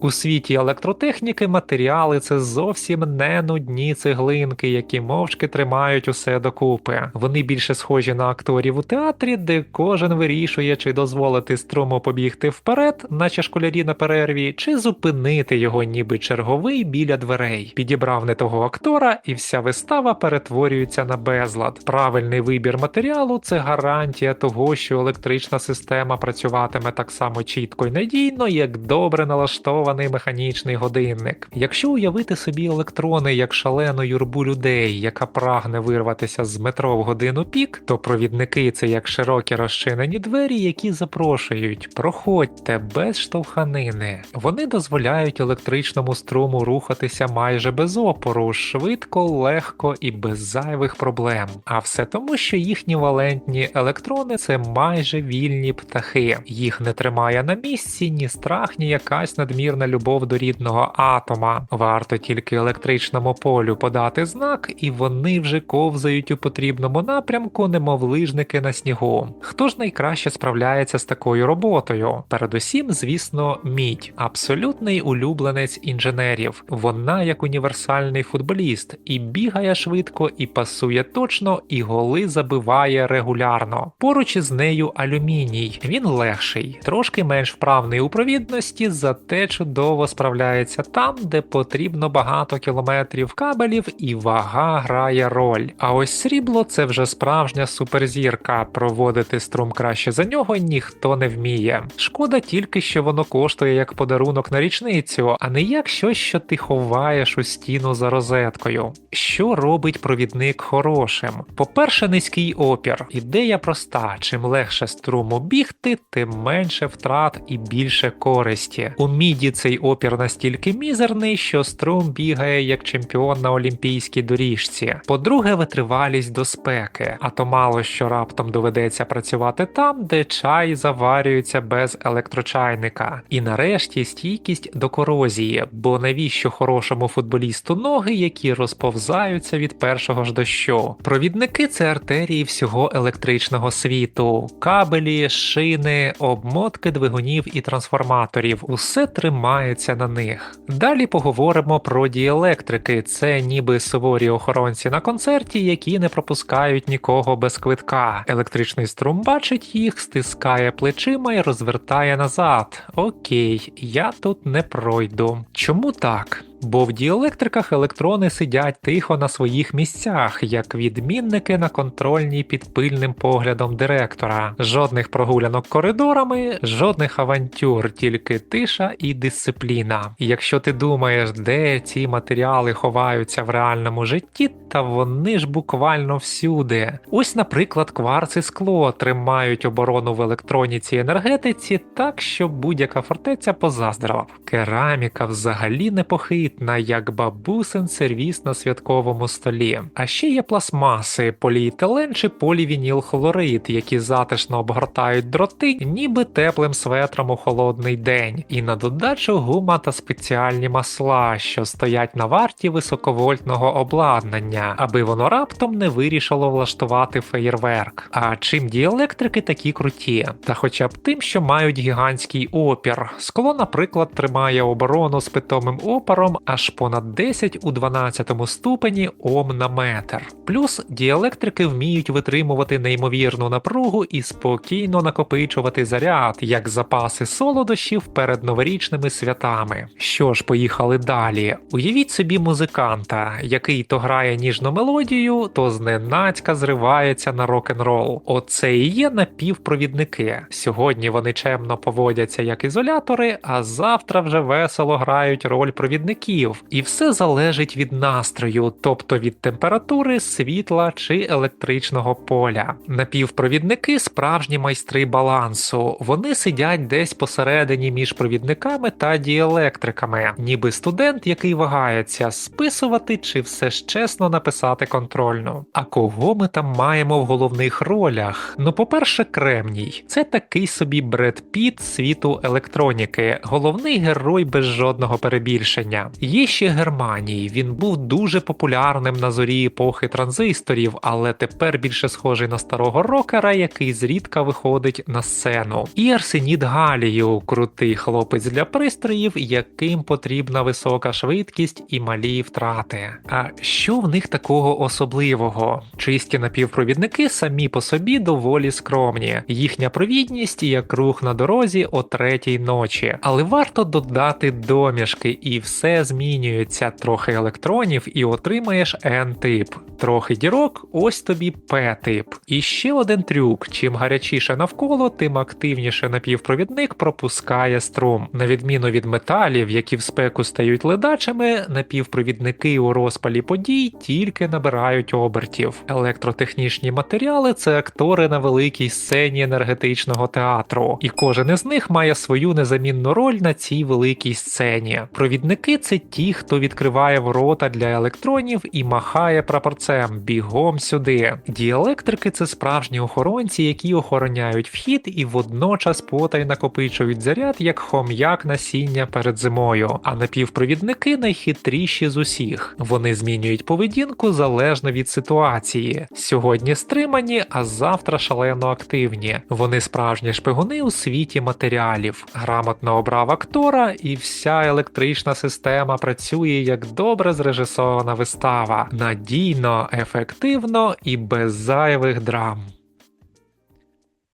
У світі електротехніки матеріали це зовсім не нудні цеглинки, які мовчки тримають усе докупи. Вони більше схожі на акторів у театрі, де кожен вирішує, чи дозволити струму побігти вперед, наче школярі на перерві, чи зупинити його, ніби черговий біля дверей. Підібрав не того актора, і вся вистава перетворюється на безлад. Правильний вибір матеріалу це гарантія того, що електрична система працюватиме так само чітко і надійно, як добре налаштований механічний годинник. Якщо уявити собі електрони як шалену юрбу людей, яка прагне вирватися з метро в годину пік, то провідники це як широкі розчинені двері, які запрошують, проходьте без штовханини. Вони дозволяють електричному струму рухатися майже без опору, швидко, легко і без зайвих проблем. А все тому, що їхні валентні електрони це майже вільні птахи. Їх не тримає на місці ні страх, ні якась надмірна любов до рідного атома. Варто тільки електричному полю подати знак, і вони вже ковзають у потрібному напрямку, немов лижники на снігу. Хто ж найкраще справляється з такою роботою? Передусім, звісно, мідь, абсолютний улюбленець інженерів. Вона як універсальний футболіст, і бігає швидко, і пасує точно, і голи забиває регулярно. Поруч із нею алюміній. Він легший, трошки менш вправний у провідності, зате чудово справляється там, де потрібно багато кілометрів кабелів, і вага грає роль. А ось срібло це вже справжня суперзірка. Проводити струм краще за нього ніхто не вміє. Шкода тільки, що воно коштує як подарунок на річницю, а не як щось, що ти ховаєш у стіну за розеткою. Що робить провідник хорошим? По-перше, низький опір. Ідея проста: чим легше струму бігти, тим менше втрат і більше користі. У міді цей опір настільки мізерний, що струм бігає як чемпіон на олімпійській доріжці. По-друге, витривалість до спеки, а то мало що раптом доведеться працювати там, де чай заварюється без електрочайника. І нарешті стійкість до корозії, бо навіщо хорошому футболісту ноги, які розповзаються від першого ж дощу. Провідники це артерії всього електричного світу, кабелі, шини, обмотки двигунів і трансформаторів. Усе тримається на них. Далі поговоримо про діелектрики. Це ніби суворі охоронці на концерті, які не пропускають нікого без квитка. Електричний струм бачить їх, стискає плечима і розвертає назад. Окей, я тут не пройду. Чому так? Бо в діелектриках електрони сидять тихо на своїх місцях, як відмінники на контрольній під пильним поглядом директора. Жодних прогулянок коридорами, жодних авантюр, тільки тиша і дисципліна. Якщо ти думаєш, де ці матеріали ховаються в реальному житті, та вони ж буквально всюди. Ось, наприклад, кварц і скло тримають оборону в електроніці енергетиці так, що будь-яка фортеця позаздрила. Кераміка взагалі непохитна, як бабусин сервіс на святковому столі. А ще є пластмаси, поліетилен чи полівінілхлорид, які затишно обгортають дроти, ніби теплим светром у холодний день. І на додачу гума та спеціальні масла, що стоять на варті високовольтного обладнання, аби воно раптом не вирішило влаштувати феєрверк. А чим діелектрики такі круті? Та хоча б тим, що мають гігантський опір. Скло, наприклад, тримає оборону з питомим опором аж понад 10 у 12 ступені Ом на метр. Плюс діелектрики вміють витримувати неймовірну напругу і спокійно накопичувати заряд, як запаси солодощів перед новорічними святами. Що ж, поїхали далі. Уявіть собі музиканта, який то грає ніжну мелодію, то зненацька зривається на рок-н-рол. Оце і є напівпровідники. Сьогодні вони чемно поводяться як ізолятори, а завтра вже весело грають роль провідників. І все залежить від настрою, тобто від температури, світла чи електричного поля. Напівпровідники справжні майстри балансу. Вони сидять десь посередині між провідниками та діелектриками, ніби студент, який вагається, списувати чи все ж чесно написати контрольну. А кого ми там маємо в головних ролях? Ну, по-перше, Кремній. Це такий собі Бред Піт світу електроніки, головний герой без жодного перебільшення. Є ще Германій. Він був дуже популярним на зорі епохи транзисторів, але тепер більше схожий на старого рокера, який зрідка виходить на сцену. І Арсеніт Галію, крутий хлопець для пристроїв, яким потрібна висока швидкість і малі втрати. А що в них такого особливого? Чисті напівпровідники самі по собі доволі скромні. Їхня провідність як рух на дорозі о третій ночі. Але варто додати домішки, і все змінюється. Трохи електронів і отримаєш N-тип. Трохи дірок, ось тобі P-тип. І ще один трюк: чим гарячіше навколо, тим активніше напівпровідник пропускає струм. На відміну від металів, які в спеку стають ледачими, напівпровідники у розпалі подій тільки набирають обертів. Електротехнічні матеріали це актори на великій сцені енергетичного театру, і кожен із них має свою незамінну роль на цій великій сцені. Провідники це ті, хто відкриває ворота для електронів і махає прапорцем бігом сюди. Діелектрики це справжні охоронці, які охороняють вхід і водночас потай накопичують заряд як хом'як насіння перед зимою. А напівпровідники найхитріші з усіх. Вони змінюють поведінку залежно від ситуації. Сьогодні стримані, а завтра шалено активні. Вони справжні шпигуни у світі матеріалів. Грамотно обрав актора, і вся електрична система працює як добре зрежисована вистава. Надійно, ефективно і без зайвих драм.